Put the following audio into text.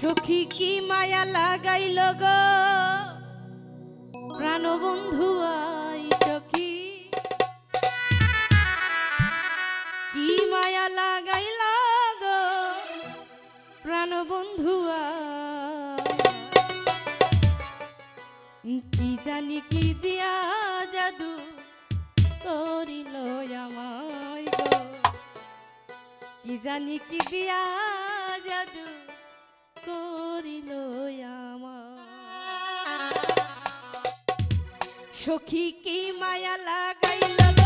সখী কি মায়া লাগাইল গো? প্রাণবন্ধু আই সখী। কি মায়া লাগাইল গো? প্রাণবন্ধু কি জানি কি দিয়া জাদু করিল আমায় গো? কি জানি কি দিয়া করিল আমার। সখী কি মায়া লাগাইল?